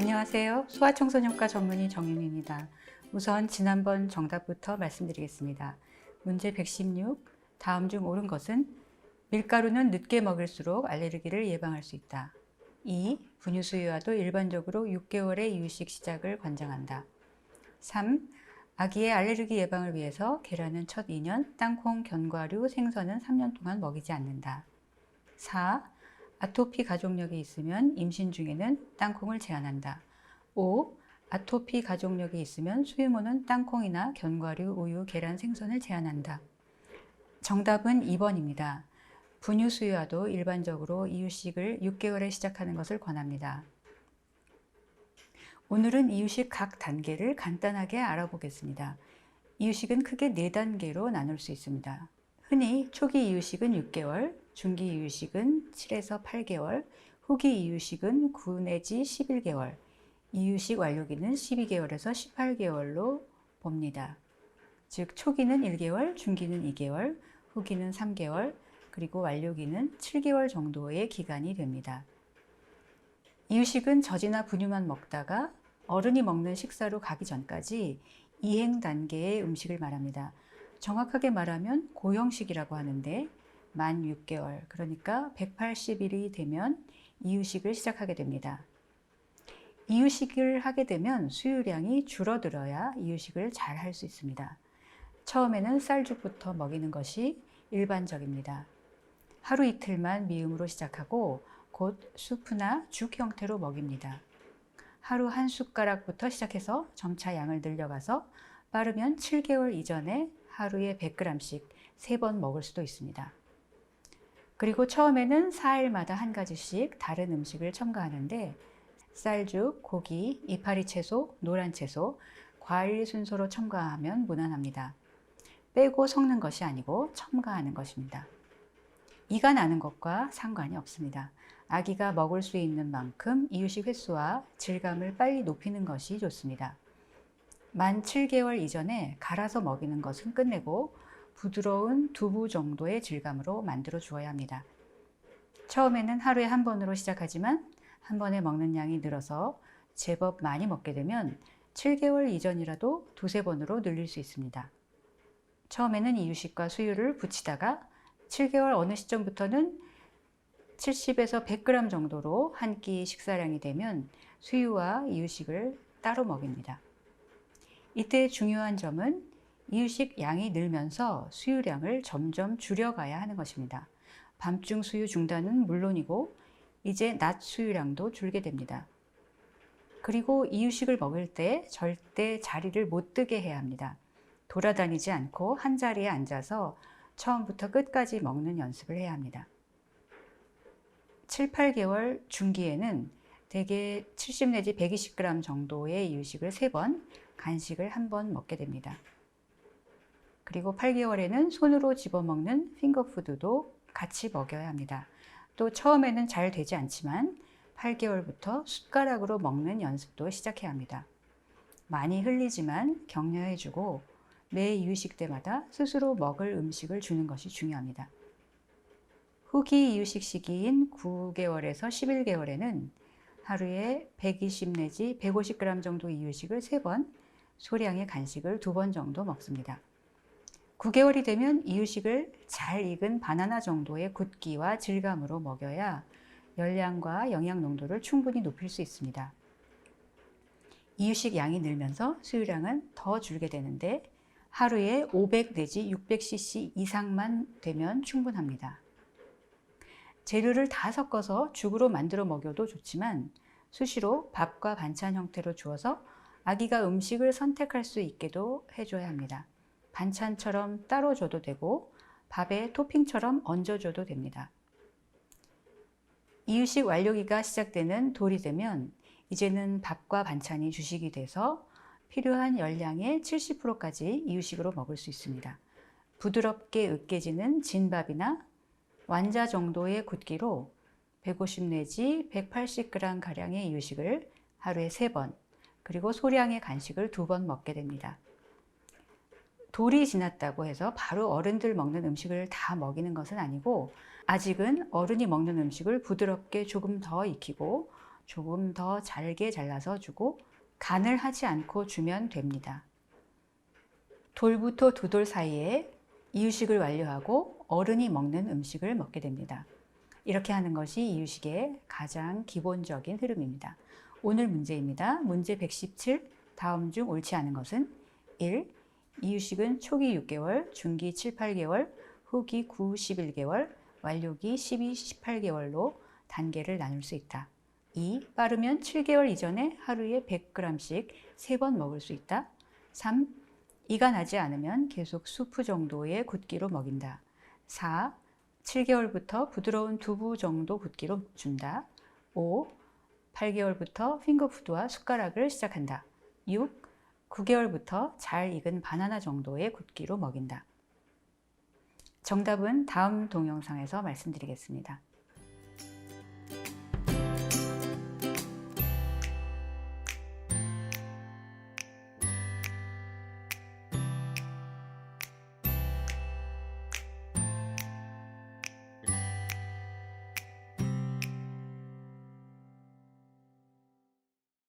안녕하세요. 소아청소년과 전문의 정윤입니다. 우선 지난번 정답부터 말씀드리겠습니다. 문제 116. 다음 중 옳은 것은 밀가루는 늦게 먹을수록 알레르기를 예방할 수 있다. 2. 분유 수유와도 일반적으로 6개월의 이유식 시작을 권장한다. 3. 아기의 알레르기 예방을 위해서 계란은 첫 2년, 땅콩, 견과류, 생선은 3년 동안 먹이지 않는다. 4. 아토피 가족력이 있으면 임신 중에는 땅콩을 제한한다. 5. 아토피 가족력이 있으면 수유모는 땅콩이나 견과류, 우유, 계란, 생선을 제한한다. 정답은 2번입니다. 분유 수유와도 일반적으로 이유식을 6개월에 시작하는 것을 권합니다. 오늘은 이유식 각 단계를 간단하게 알아보겠습니다. 이유식은 크게 4단계로 나눌 수 있습니다. 흔히 초기 이유식은 6개월, 중기 이유식은 7에서 8개월, 후기 이유식은 9 내지 11개월, 이유식 완료기는 12개월에서 18개월로 봅니다. 즉 초기는 1개월, 중기는 2개월, 후기는 3개월, 그리고 완료기는 7개월 정도의 기간이 됩니다. 이유식은 젖이나 분유만 먹다가 어른이 먹는 식사로 가기 전까지 이행 단계의 음식을 말합니다. 정확하게 말하면 고형식이라고 하는데 만 6개월, 그러니까 180일이 되면 이유식을 시작하게 됩니다. 이유식을 하게 되면 수유량이 줄어들어야 이유식을 잘 할 수 있습니다. 처음에는 쌀죽부터 먹이는 것이 일반적입니다. 하루 이틀만 미음으로 시작하고 곧 수프나 죽 형태로 먹입니다. 하루 한 숟가락부터 시작해서 점차 양을 늘려가서 빠르면 7개월 이전에 하루에 100g씩 3번 먹을 수도 있습니다. 그리고 처음에는 4일마다 한 가지씩 다른 음식을 첨가하는데 쌀죽, 고기, 이파리 채소, 노란 채소, 과일 순서로 첨가하면 무난합니다. 빼고 섞는 것이 아니고 첨가하는 것입니다. 이가 나는 것과 상관이 없습니다. 아기가 먹을 수 있는 만큼 이유식 횟수와 질감을 빨리 높이는 것이 좋습니다. 만 7개월 이전에 갈아서 먹이는 것은 끝내고 부드러운 두부 정도의 질감으로 만들어 주어야 합니다. 처음에는 하루에 한 번으로 시작하지만 한 번에 먹는 양이 늘어서 제법 많이 먹게 되면 7개월 이전이라도 두세 번으로 늘릴 수 있습니다. 처음에는 이유식과 수유를 붙이다가 7개월 어느 시점부터는 70에서 100g 정도로 한 끼 식사량이 되면 수유와 이유식을 따로 먹입니다. 이때 중요한 점은 이유식 양이 늘면서 수유량을 점점 줄여가야 하는 것입니다. 밤중 수유 중단은 물론이고 이제 낮 수유량도 줄게 됩니다. 그리고 이유식을 먹을 때 절대 자리를 못 뜨게 해야 합니다. 돌아다니지 않고 한 자리에 앉아서 처음부터 끝까지 먹는 연습을 해야 합니다. 7, 8개월 중기에는 대개 70 내지 120g 정도의 이유식을 3번, 간식을 한번 먹게 됩니다. 그리고 8개월에는 손으로 집어먹는 핑거푸드도 같이 먹여야 합니다. 또 처음에는 잘 되지 않지만 8개월부터 숟가락으로 먹는 연습도 시작해야 합니다. 많이 흘리지만 격려해주고 매 이유식 때마다 스스로 먹을 음식을 주는 것이 중요합니다. 후기 이유식 시기인 9개월에서 11개월에는 하루에 120 내지 150g 정도 이유식을 3번, 소량의 간식을 2번 정도 먹습니다. 9개월이 되면 이유식을 잘 익은 바나나 정도의 굵기와 질감으로 먹여야 열량과 영양 농도를 충분히 높일 수 있습니다. 이유식 양이 늘면서 수유량은 더 줄게 되는데 하루에 500 내지 600cc 이상만 되면 충분합니다. 재료를 다 섞어서 죽으로 만들어 먹여도 좋지만 수시로 밥과 반찬 형태로 주어서 아기가 음식을 선택할 수 있게도 해줘야 합니다. 반찬처럼 따로 줘도 되고 밥에 토핑처럼 얹어줘도 됩니다. 이유식 완료기가 시작되는 돌이 되면 이제는 밥과 반찬이 주식이 돼서 필요한 열량의 70%까지 이유식으로 먹을 수 있습니다. 부드럽게 으깨지는 진밥이나 완자 정도의 굵기로 150 내지 180g 가량의 이유식을 하루에 3번, 그리고 소량의 간식을 2번 먹게 됩니다. 돌이 지났다고 해서 바로 어른들 먹는 음식을 다 먹이는 것은 아니고 아직은 어른이 먹는 음식을 부드럽게 조금 더 익히고 조금 더 잘게 잘라서 주고 간을 하지 않고 주면 됩니다. 돌부터 두 돌 사이에 이유식을 완료하고 어른이 먹는 음식을 먹게 됩니다. 이렇게 하는 것이 이유식의 가장 기본적인 흐름입니다. 오늘 문제입니다. 문제 117. 다음 중 옳지 않은 것은 1. 이유식은 초기 6개월, 중기 7, 8개월, 후기 9, 11개월, 완료기 12, 18개월로 단계를 나눌 수 있다. 2. 빠르면 7개월 이전에 하루에 100g씩 3번 먹을 수 있다. 3. 이가 나지 않으면 계속 수프 정도의 굵기로 먹인다. 4. 7개월부터 부드러운 두부 정도 굵기로 준다. 5. 8개월부터 핑거푸드와 숟가락을 시작한다. 6. 9개월부터 잘 익은 바나나 정도의 굵기로 먹인다. 정답은 다음 동영상에서 말씀드리겠습니다.